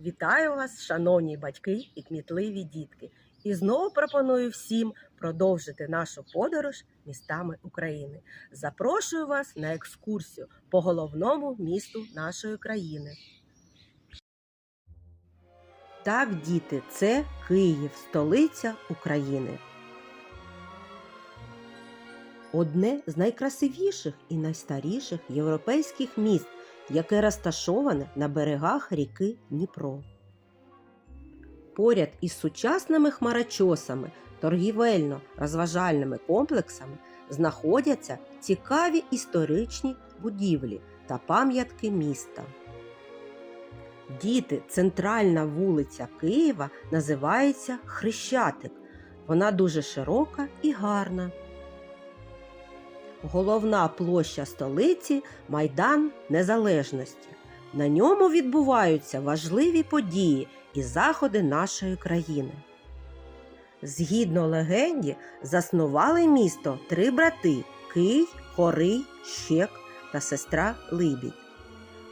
Вітаю вас, шановні батьки і кмітливі дітки. І знову пропоную всім продовжити нашу подорож містами України. Запрошую вас на екскурсію по головному місту нашої країни. Так, діти, це Київ, столиця України. Одне з найкрасивіших і найстаріших європейських міст, яке розташоване на берегах ріки Дніпро. Поряд із сучасними хмарочосами, торгівельно-розважальними комплексами знаходяться цікаві історичні будівлі та пам'ятки міста. Діти, центральна вулиця Києва називається Хрещатик. Вона дуже широка і гарна. Головна площа столиці Майдан Незалежності. На ньому відбуваються важливі події і заходи нашої країни. Згідно легенді, заснували місто три брати Кий, Хорий, Щек та сестра Либідь.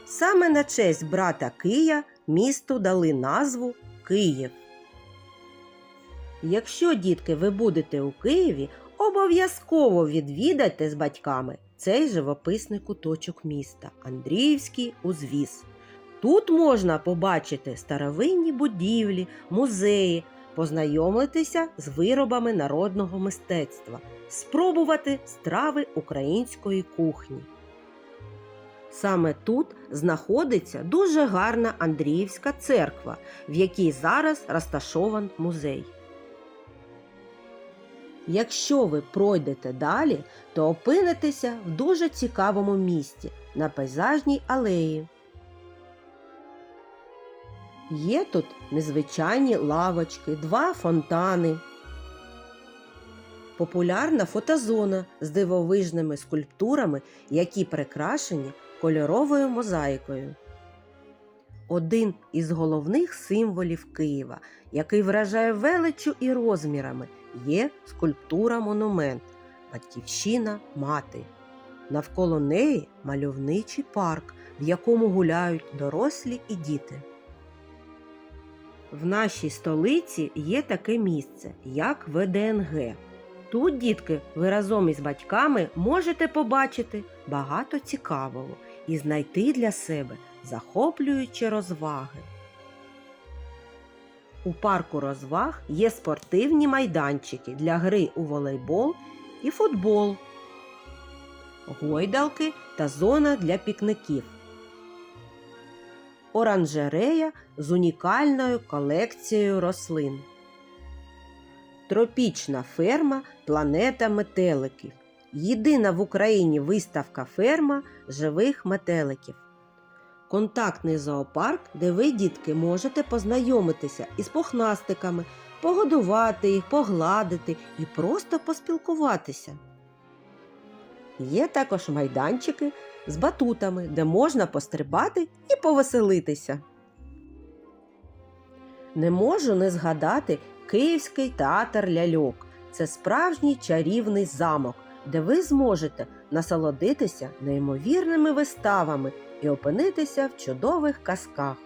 Саме на честь брата Кия місту дали назву Київ. Якщо, дітки, ви будете у Києві, обов'язково відвідайте з батьками цей живописний куточок міста Андріївський узвіз. Тут можна побачити старовинні будівлі, музеї, познайомитися з виробами народного мистецтва, спробувати страви української кухні. Саме тут знаходиться дуже гарна Андріївська церква, в якій зараз розташований музей. Якщо ви пройдете далі, то опинитеся в дуже цікавому місті на пейзажній алеї. Є тут незвичайні лавочки, два фонтани. Популярна фотозона з дивовижними скульптурами, які прикрашені кольоровою мозаїкою. Один із головних символів Києва, який вражає величчю і розмірами, є скульптура-монумент Батьківщина мати. Навколо неї мальовничий парк, в якому гуляють дорослі і діти. В нашій столиці є таке місце, як ВДНГ. Тут, дітки, ви разом із батьками можете побачити багато цікавого і знайти для себе захоплюючі розваги. У парку розваг є спортивні майданчики для гри у волейбол і футбол, гойдалки та зона для пікників. Оранжерея з унікальною колекцією рослин. Тропічна ферма Планета метеликів. Єдина в Україні виставка ферма живих метеликів. Контактний зоопарк, де ви, дітки, можете познайомитися із пухнастиками, погодувати їх, погладити і просто поспілкуватися. Є також майданчики з батутами, де можна пострибати і повеселитися. Не можу не згадати Київський театр ляльок. Це справжній чарівний замок, де ви зможете насолодитися неймовірними виставами і опинитися в чудових казках.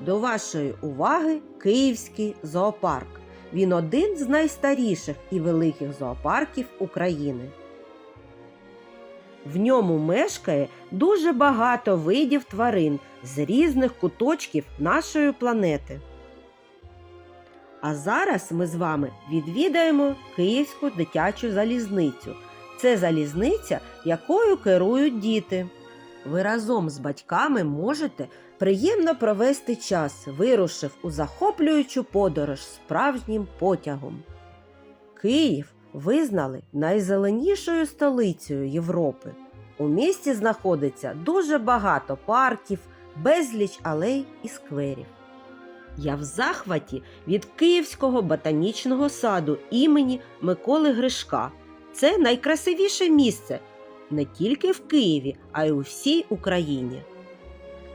До вашої уваги Київський зоопарк. Він один з найстаріших і великих зоопарків України. В ньому мешкає дуже багато видів тварин з різних куточків нашої планети. А зараз ми з вами відвідаємо Київську дитячу залізницю. Це залізниця, якою керують діти. Ви разом з батьками можете приємно провести час, вирушив у захоплюючу подорож справжнім потягом. Київ визнали найзеленішою столицею Європи. У місті знаходиться дуже багато парків, безліч алей і скверів. Я в захваті від Київського ботанічного саду імені Миколи Гришка. Це найкрасивіше місце не тільки в Києві, а й у всій Україні.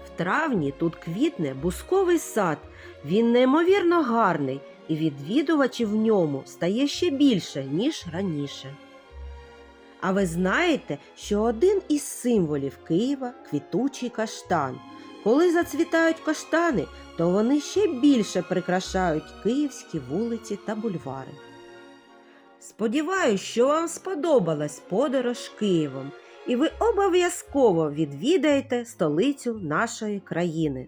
В травні тут квітне бусковий сад. Він неймовірно гарний, і відвідувачів в ньому стає ще більше, ніж раніше. А ви знаєте, що один із символів Києва квітучий каштан. Коли зацвітають каштани, то вони ще більше прикрашають київські вулиці та бульвари. Сподіваюсь, що вам сподобалась подорож Києвом, і ви обов'язково відвідаєте столицю нашої країни.